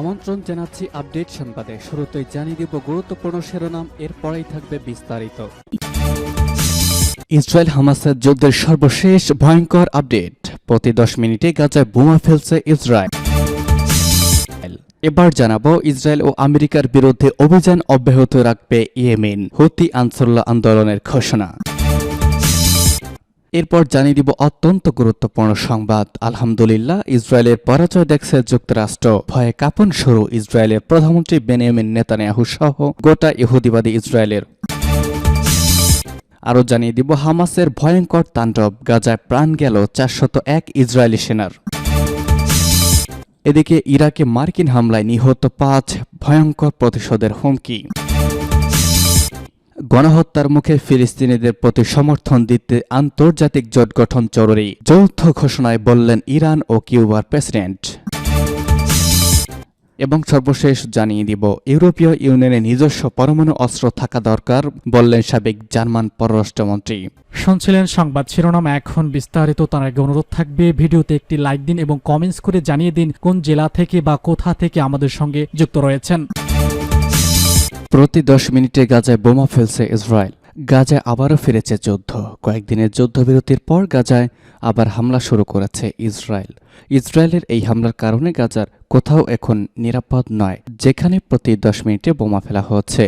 আমন্ত্রণ জানাচ্ছি আপডেট সংবাদে। শুরুতেই জানিয়ে দিব গুরুত্বপূর্ণ শিরোনাম, এরপরেই থাকবে বিস্তারিত। ইসরায়েল হামাসের যুদ্ধের সর্বশেষ ভয়ঙ্কর আপডেট। প্রতি দশ মিনিটে গাজায় বোমা ফেলছে ইসরায়েল। এবার জানাব ইসরায়েল ও আমেরিকার বিরুদ্ধে অভিযান অব্যাহত রাখবে ইয়েমেন, হুতি আনসারুল্লাহ আন্দোলনের ঘোষণা। এরপর জানিয়ে দিব অত্যন্ত গুরুত্বপূর্ণ সংবাদ। আলহামদুলিল্লাহ, ইসরায়েলের পরাজয় দেখছে যুক্তরাষ্ট্র। ভয়ে কাঁপন শুরু ইসরায়েলের প্রধানমন্ত্রী বেনিয়ামিন নেতানিয়াহু সহ গোটা ইহুদিবাদী ইসরায়েলের। আরও জানিয়ে দিব, হামাসের ভয়ঙ্কর তাণ্ডব। গাজায় প্রাণ গেল চারশত এক ইসরায়েলি সেনার। এদিকে ইরাকে মার্কিন হামলায় নিহত পাঁচ ভয়ঙ্কর প্রতিশোধের হুমকি। গণহত্যার মুখে ফিলিস্তিনিদের প্রতি সমর্থন দিতে আন্তর্জাতিক জোট গঠন জরুরি, যৌথ ঘোষণায় বললেন ইরান ও কিউবার প্রেসিডেন্ট। এবং সর্বশেষ জানিয়ে দিব, ইউরোপীয় ইউনিয়নের নিজস্ব পরমাণু অস্ত্র থাকা দরকার, বললেন সাবেক জার্মান পররাষ্ট্রমন্ত্রী। শুনছিলেন সংবাদ শিরোনাম, এখন বিস্তারিত, তার আগে অনুরোধ থাকবে, ভিডিওতে একটি লাইক দিন এবং কমেন্টস করে জানিয়ে দিন কোন জেলা থেকে বা কোথা থেকে আমাদের সঙ্গে যুক্ত রয়েছেন। প্রতি দশ মিনিটে গাজায় বোমা ফেলছে ইসরায়েল। গাজায় আবারও ফিরেছে যুদ্ধ। কয়েকদিনের যুদ্ধবিরতির পর গাজায় আবার হামলা শুরু করেছে ইসরায়েল। ইসরায়েলের এই হামলার কারণে গাজার কোথাও এখন নিরাপদ নয়, যেখানে প্রতি দশ মিনিটে বোমা ফেলা হচ্ছে।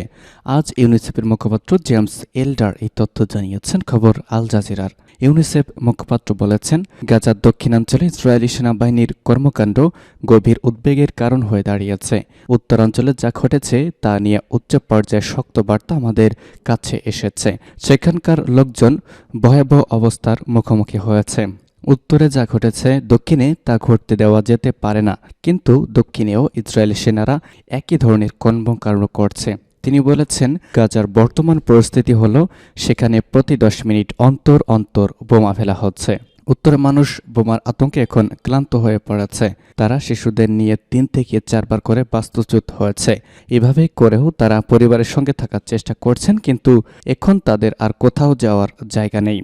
আজ ইউনিসেফের মুখপাত্র জেমস এলডার এই তথ্য জানিয়েছেন। খবর আল জাজিরার। ইউনিসেফ মুখপাত্র বলেছেন, গাজার দক্ষিণাঞ্চলে ইসরায়েলি সেনাবাহিনীর কর্মকাণ্ড গভীর উদ্বেগের কারণ হয়ে দাঁড়িয়েছে। উত্তরাঞ্চলে যা ঘটেছে তা নিয়ে উচ্চ পর্যায়ে শক্ত বার্তা আমাদের কাছে এসেছে। সেখানকার লোকজন ভয়াবহ অবস্থার মুখোমুখি হয়েছে। উত্তরে যা ঘটেছে, দক্ষিণে তা ঘটতে দেওয়া যেতে পারে না। কিন্তু দক্ষিণেও ইসরায়েলি সেনারা একই ধরনের কর্মকাণ্ড করছে। তিনি বলেছেন, গাজার বর্তমান পরিস্থিতি হল, সেখানে প্রতি দশ মিনিট অন্তর অন্তর বোমা ফেলা হচ্ছে। উত্তরের মানুষ বোমার আতঙ্কে এখন ক্লান্ত হয়ে পড়েছে। তারা শিশুদের নিয়ে তিন থেকে চারবার করে বাস্তুচ্যুত হয়েছে। এভাবে করেও তারা পরিবারের সঙ্গে থাকার চেষ্টা করছেন, কিন্তু এখন তাদের আর কোথাও যাওয়ার জায়গা নেই।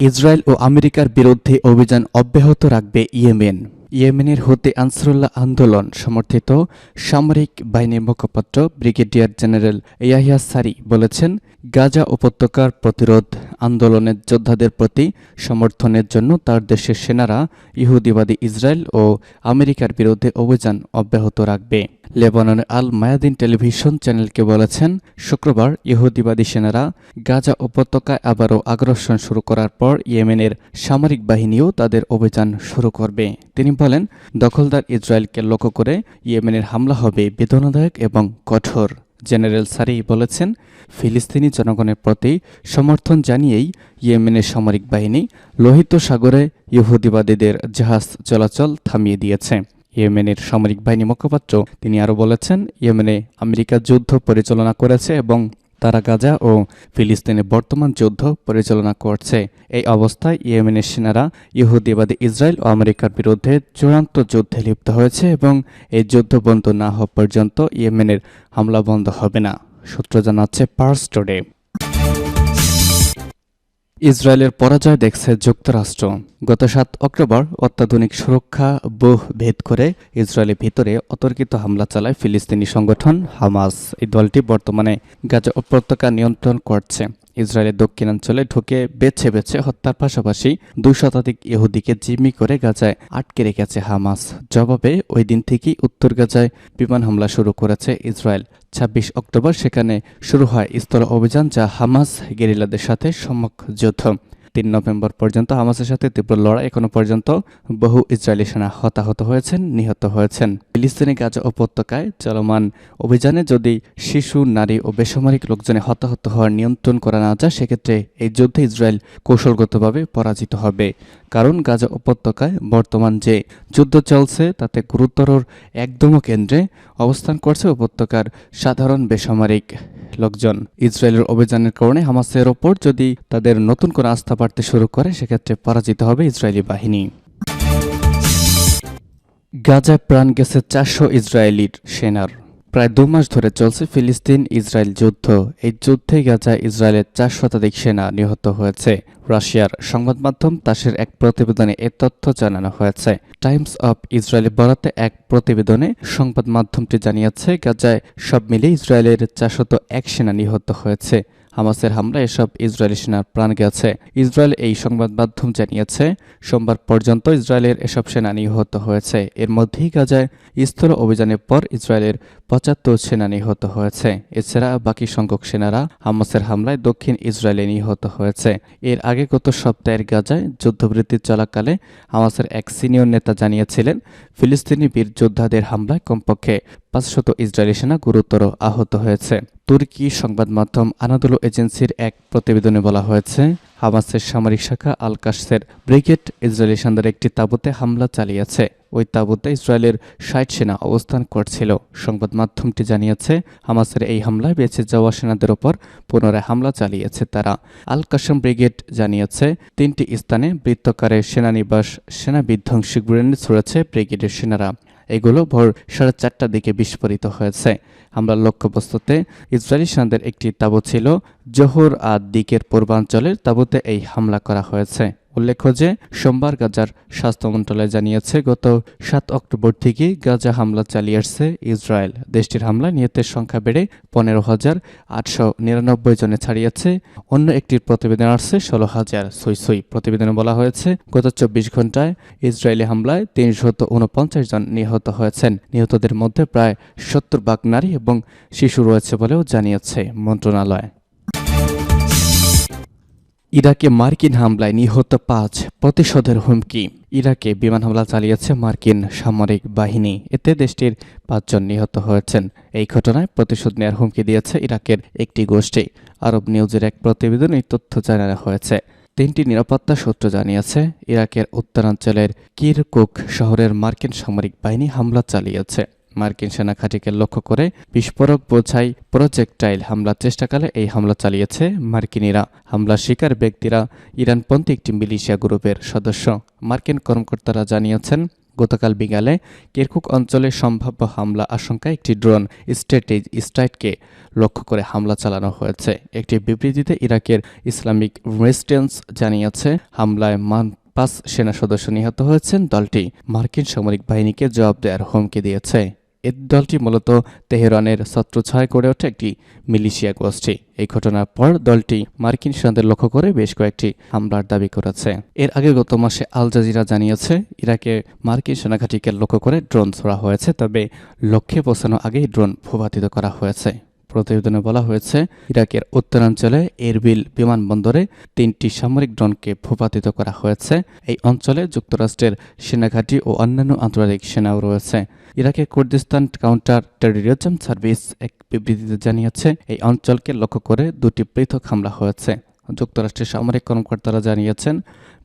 ইসরায়েল ও আমেরিকার বিরুদ্ধে অভিযান অব্যাহত রাখবে ইয়েমেন। ইয়েমেনের হতে আনসারুল্লাহ আন্দোলন সমর্থিত সামরিক বাহিনীর মুখপাত্র ব্রিগেডিয়ার জেনারেল ইয়াহিয়া সারি বলেছেন গাজা উপত্যকার প্রতিরোধ আন্দোলনের যোদ্ধাদের প্রতি সমর্থনের জন্য তার দেশের সেনারা ইহুদিবাদী ইসরায়েল ও আমেরিকার বিরুদ্ধে অভিযান অব্যাহত রাখবে। লেবাননের আল মায়াদিন টেলিভিশন চ্যানেলকে বলেছেন, শুক্রবার ইহুদিবাদী সেনারা গাজা উপত্যকায় আবারও আগ্রাসন শুরু করার পর ইয়েমেনের সামরিক বাহিনীও তাদের অভিযান শুরু করবে। তিনি বলেন, দখলদার ইসরায়েলকে লক্ষ্য করে ইয়েমেনের হামলা হবে বেদনাদায়ক এবং কঠোর। জেনারেল সারি বলেছেন, ফিলিস্তিনি জনগণের প্রতি সমর্থন জানিয়েই ইয়েমেনের সামরিক বাহিনী লোহিত সাগরে ইহুদিবাদীদের জাহাজ চলাচল থামিয়ে দিয়েছে। ইয়েমেনের সামরিক বাহিনী মুখপাত্র তিনি আরও বলেছেন, ইয়েমেনে আমেরিকা যুদ্ধ পরিচালনা করেছে এবং তারা গাজা ও ফিলিস্তিনে বর্তমান যুদ্ধ পরিচালনা করছে। এই অবস্থায় ইয়েমেনের সেনারা ইহুদিবাদী ইসরায়েল ও আমেরিকার বিরুদ্ধে চূড়ান্ত যুদ্ধে লিপ্ত হয়েছে এবং এই যুদ্ধ বন্ধ না হওয়া পর্যন্ত ইয়েমেনের হামলা বন্ধ হবে না। সূত্র জানাচ্ছে পার্স টুডে। ইসরায়েলের পরাজয় দেখছে যুক্তরাষ্ট্র। গত সাত অক্টোবর অত্যাধুনিক সুরক্ষা বুহ ভেদ করে ইসরায়েলের ভিতরে অতর্কিত হামলা চালায় ফিলিস্তিনি সংগঠন হামাস। এই দলটি বর্তমানে গাজা উপত্যকা নিয়ন্ত্রণ করছে। ইসরায়েলের দক্ষিণাঞ্চলে ঢুকে বেছে বেছে হত্যার পাশাপাশি দুই শতাধিক ইহুদিকে জিম্মি করে গাজায় আটকে রেখেছে হামাস। জবাবে, ওই দিন থেকেই উত্তর গাজায় বিমান হামলা শুরু করেছে ইসরায়েল। ছাব্বিশ অক্টোবর সেখানে শুরু হয় স্থল অভিযান যা হামাস গেরিলাদের সাথে সম্মুখ যুদ্ধ। তিন নভেম্বর পর্যন্ত হামাসের সাথে তীব্র লড়াই এখনও পর্যন্ত বহু ইসরায়েলি সেনা হতাহত হয়েছেন, নিহত হয়েছেন। ফিলিস্তিনি গাজা উপত্যকায় চলমান অভিযানে যদি শিশু, নারী ও বেসামরিক লোকজনে হতাহত হওয়ার নিয়ন্ত্রণ করা না যায়, সেক্ষেত্রে এই যুদ্ধে ইসরায়েল কৌশলগতভাবে পরাজিত হবে। কারণ গাজা উপত্যকায় বর্তমান যে যুদ্ধ চলছে, তাতে গুরুতর একদম কেন্দ্রে অবস্থান করছে উপত্যকার সাধারণ বেসামরিক লোকজন। ইসরায়েলের অভিযানের কারণে হামাসের ওপর যদি তাদের নতুন করে আস্থা বাড়তে শুরু করে, সেক্ষেত্রে পরাজিত হবে ইসরায়েলি বাহিনী। গাজায় প্রাণ গেছে চারশো ইসরায়েলির সেনার। প্রায় দু মাস ধরে চলছে ফিলিস্তিন ইসরায়েল যুদ্ধ। এই যুদ্ধে গাজা ইসরায়েলের চার শতাধিক সেনা নিহত হয়েছে। রাশিয়ার সংবাদ মাধ্যম তাসের এক প্রতিবেদনে এ তথ্য জানানো হয়েছে। টাইমস অব ইসরায়েলের বরাতে এক প্রতিবেদনে সংবাদ মাধ্যমটি জানিয়েছে, গাজায় সব মিলিয়ে ইসরায়েলের চারশত এক সেনা নিহত হয়েছে। হামাসের হামলায় এসব ইসরায়েলি সেনার প্রাণ গেছে। ইসরায়েল এই সংবাদ মাধ্যম জানিয়েছে, সোমবার পর্যন্ত ইসরায়েলের এসব সেনা নিহত হয়েছে। এর মধ্যেই গাজায় স্থল অভিযানের পর ইসরায়েলের পঁচাত্তর সেনা নিহত হয়েছে। এছাড়া বাকি সংখ্যক সেনারা হামাসের হামলায় দক্ষিণ ইসরায়েলে নিহত হয়েছে। এর আগে গত সপ্তাহের গাজায় যুদ্ধবৃত্তি চলাকালে হামাসের এক সিনিয়র নেতা জানিয়েছিলেন, ফিলিস্তিনি বীর যোদ্ধাদের হামলায় কমপক্ষে পাঁচশত ইসরায়েলি সেনা গুরুতর আহত হয়েছে। তুর্কি সংবাদ মাধ্যম আনাদুলো এজেন্সির এক প্রতিবেদনে বলা হয়েছে হামাসের সামরিক শাখা আল কাসের ব্রিগেড ইসরায়েলি সেনাদের একটি তাঁবুতে হামলা চালিয়েছে। ওই তাঁবুতে ইসরায়েলের ষাট সেনা অবস্থান করছিল। সংবাদ মাধ্যমটি জানিয়েছে, হামাসের এই হামলায় বেঁচে যাওয়া সেনাদের ওপর পুনরায় হামলা চালিয়েছে তারা। আল কাসম ব্রিগেড জানিয়েছে, তিনটি স্থানে বৃত্তকারে সেনানিবাস, সেনা বিধ্বংসী গ্রেনেড ছড়েছে ব্রিগেডের সেনারা। এগুলো ভোর সাড়ে চারটার দিকে বিস্ফোরিত হয়েছে। হামলার লক্ষ্যবস্তুতে ইসরায়েলি সেনাদের একটি তাঁবু ছিল জোহর আর দিকের পূর্বাঞ্চলের তাঁবুতে এই হামলা করা হয়েছে। উল্লেখ্য যে, সোমবার গাজার স্বাস্থ্য মন্ত্রণালয় জানিয়েছে, গত সাত অক্টোবর থেকে গাজা হামলা চালিয়ে আসছে ইসরায়েল। দেশটির হামলায় নিহতের সংখ্যা বেড়ে পনেরো হাজার আটশো নিরানব্বই জনে ছাড়িয়েছে। অন্য একটির প্রতিবেদন আসছে ষোলো হাজার সই সই প্রতিবেদনে বলা হয়েছে, গত চব্বিশ ঘন্টায় ইসরায়েলি হামলায় তিনশত উনপঞ্চাশ জন নিহত হয়েছেন। নিহতদের মধ্যে প্রায় সত্তর ভাগ নারী এবং শিশু রয়েছে বলেও জানিয়েছে মন্ত্রণালয়। ইরাকে মার্কিন হামলায় নিহত পাঁচ প্রতিশোধের হুমকি। ইরাকে বিমান হামলা চালিয়েছে মার্কিন সামরিক বাহিনী। এতে দেশটির পাঁচজন নিহত হয়েছেন। এই ঘটনায় প্রতিশোধ নেওয়ার হুমকি দিয়েছে ইরাকের একটি গোষ্ঠী। আরব নিউজের এক প্রতিবেদন তথ্য জানানো হয়েছে। তিনটি নিরাপত্তা সূত্র জানিয়েছে, ইরাকের উত্তরাঞ্চলের কিরকুক শহরের মার্কিন সামরিক বাহিনী হামলা চালিয়েছে। মার্কিন সেনা ঘাঁটিকে লক্ষ্য করে বিস্ফোরক বোঝাই প্রজেক্টাইল হামলার চেষ্টাকালে এই হামলা চালিয়েছে মার্কিনিরা। হামলার শিকার ব্যক্তিরা ইরানপন্থী একটি মিলিশিয়া গ্রুপের সদস্য। মার্কিন কর্মকর্তারা জানিয়েছেন, গতকাল বিকালে কিরকুক অঞ্চলে সম্ভাব্য হামলা আশঙ্কায় একটি ড্রোন স্ট্র্যাটেজ স্ট্রাইটকে লক্ষ্য করে হামলা চালানো হয়েছে। একটি বিবৃতিতে ইরাকের ইসলামিক রেজিস্ট্যান্স জানিয়েছে, হামলায় মান পাঁচ সেনা সদস্য নিহত হয়েছেন দলটি। মার্কিন সামরিক বাহিনীকে জবাব দেওয়ার হুমকি দিয়েছে। এ দলটি মূলত তেহরানের ছত্রছায় করে ওঠে একটি মিলিশিয়া গোষ্ঠী। এই ঘটনার পর দলটি মার্কিন সেনাদের লক্ষ্য করে বেশ কয়েকটি হামলার দাবি করেছে। এর আগে গত মাসে আল জাজিরা জানিয়েছে, ইরাকে মার্কিন সেনাঘাঁটিকে লক্ষ্য করে ড্রোন ছোড়া হয়েছে, তবে লক্ষ্যে পৌঁছানোর আগেই ড্রোন ভূপাতিত করা হয়েছে। প্রতিবেদনে বলা হয়েছে, ইরাকের উত্তরাঞ্চলে এরবিল বিমানবন্দরে তিনটি সামরিক ড্রোনকে ভূপাতিত করা হয়েছে। এই অঞ্চলে যুক্তরাষ্ট্রের সেনাঘাঁটি ও অন্যান্য আন্তর্জাতিক সেনাও রয়েছে। ইরাকের কুর্দিস্তান কাউন্টার টেরোরিজম সার্ভিস এক বিবৃতিতে জানিয়েছে, এই অঞ্চলকে লক্ষ্য করে দুটি পৃথক হামলা হয়েছে। যুক্তরাষ্ট্রের সামরিক কর্মকর্তারা জানিয়েছেন,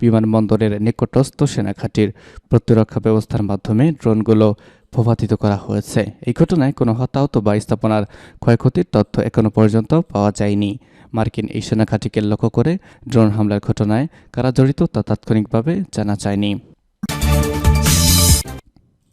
বিমানবন্দরের নিকটস্থ সেনাঘাঁটির প্রতিরক্ষা ব্যবস্থার মাধ্যমে ড্রোনগুলো ভূপাতিত করা হয়েছে। এই ঘটনায় কোনো হতাহত বা স্থাপনার ক্ষয়ক্ষতির তথ্য এখনও পর্যন্ত পাওয়া যায়নি। মার্কিন এই সেনাঘাঁটিকে লক্ষ্য করে ড্রোন হামলার ঘটনায় কারা জড়িত তা তাৎক্ষণিকভাবে জানা যায়নি।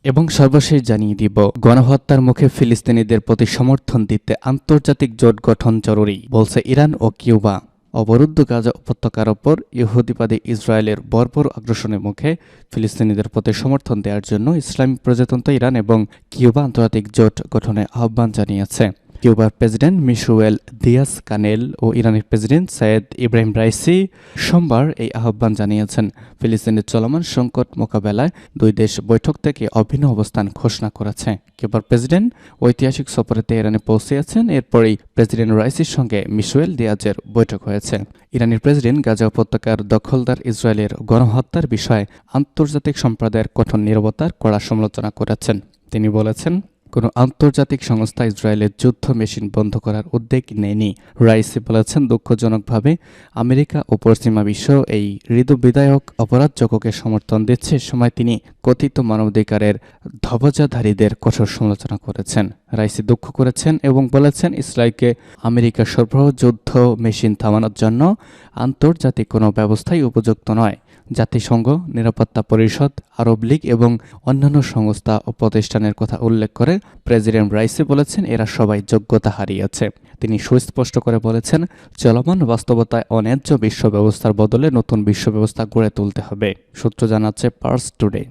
এবং সর্বশেষ জানিয়ে দিব, গণহত্যার মুখে ফিলিস্তিনিদের প্রতি সমর্থন দিতে আন্তর্জাতিক জোট গঠন জরুরি, বলছে ইরান ও কিউবা। অবরুদ্ধ গাজা উপত্যকার ওপর ইহুদিবাদী ইসরায়েলের বর্বর আগ্রাসনের মুখে ফিলিস্তিনিদের প্রতি সমর্থন দেওয়ার জন্য ইসলামী প্রজাতন্ত্র ইরান এবং কিউবা আন্তর্জাতিক জোট গঠনে আহ্বান জানিয়েছে। কিউবার প্রেসিডেন্ট মিশুয়েল দিয়াস কানেল ও ইরানের প্রেসিডেন্ট সৈয়দ ইব্রাহিম রাইসি সোমবার এই আহ্বান জানিয়েছেন। ফিলিস্তিনের চলমান সংকট মোকাবেলায় দুই দেশ বৈঠক থেকে অভিন্ন অবস্থান ঘোষণা করেছে। কিউবার প্রেসিডেন্ট ঐতিহাসিক সফরে তেহরানে পৌঁছেছেন, এরপরেই প্রেসিডেন্ট রাইসির সঙ্গে মিশুয়েল দিয়াজের বৈঠক হয়েছে। ইরানের প্রেসিডেন্ট গাজা উপত্যকার দখলদার ইসরায়েলের গণহত্যার বিষয়ে আন্তর্জাতিক সম্প্রদায়ের কঠোর নিরবতার কড়া সমালোচনা করেছেন। তিনি বলেছেন কোনো আন্তর্জাতিক সংস্থা ইসরায়েলের যুদ্ধ মেশিন বন্ধ করার উদ্যোগ নেয়নি। রাইসি বলেছেন, দুঃখজনকভাবে আমেরিকা ও পশ্চিমা বিশ্ব এই হৃদবিদায়ক অপরাধযোগ্যকে সমর্থন দিচ্ছে সময় তিনি কথিত মানবাধিকারের ধ্বজাধারীদের কঠোর সমালোচনা করেছেন। রাইসি দুঃখ করেছেন এবং বলেছেন, ইসরায়েলকে আমেরিকা সরবরাহ যুদ্ধ মেশিন থামানোর জন্য আন্তর্জাতিক কোনো ব্যবস্থাই উপযুক্ত নয়। জাতিসংঘ, নিরাপত্তা পরিষদ, আরব লীগ এবং অন্যান্য সংস্থা ও প্রতিষ্ঠানের কথা উল্লেখ করে প্রেসিডেন্ট রাইসি বলেছেন, এরা সবাই যোগ্যতা হারিয়েছে। তিনি সুস্পষ্ট করে বলেছেন, চলমান বাস্তবতায় অন্যায্য বিশ্ব ব্যবস্থার বদলে নতুন বিশ্ব ব্যবস্থা গড়ে তুলতে হবে। সূত্র জানাচ্ছে পার্স টুডে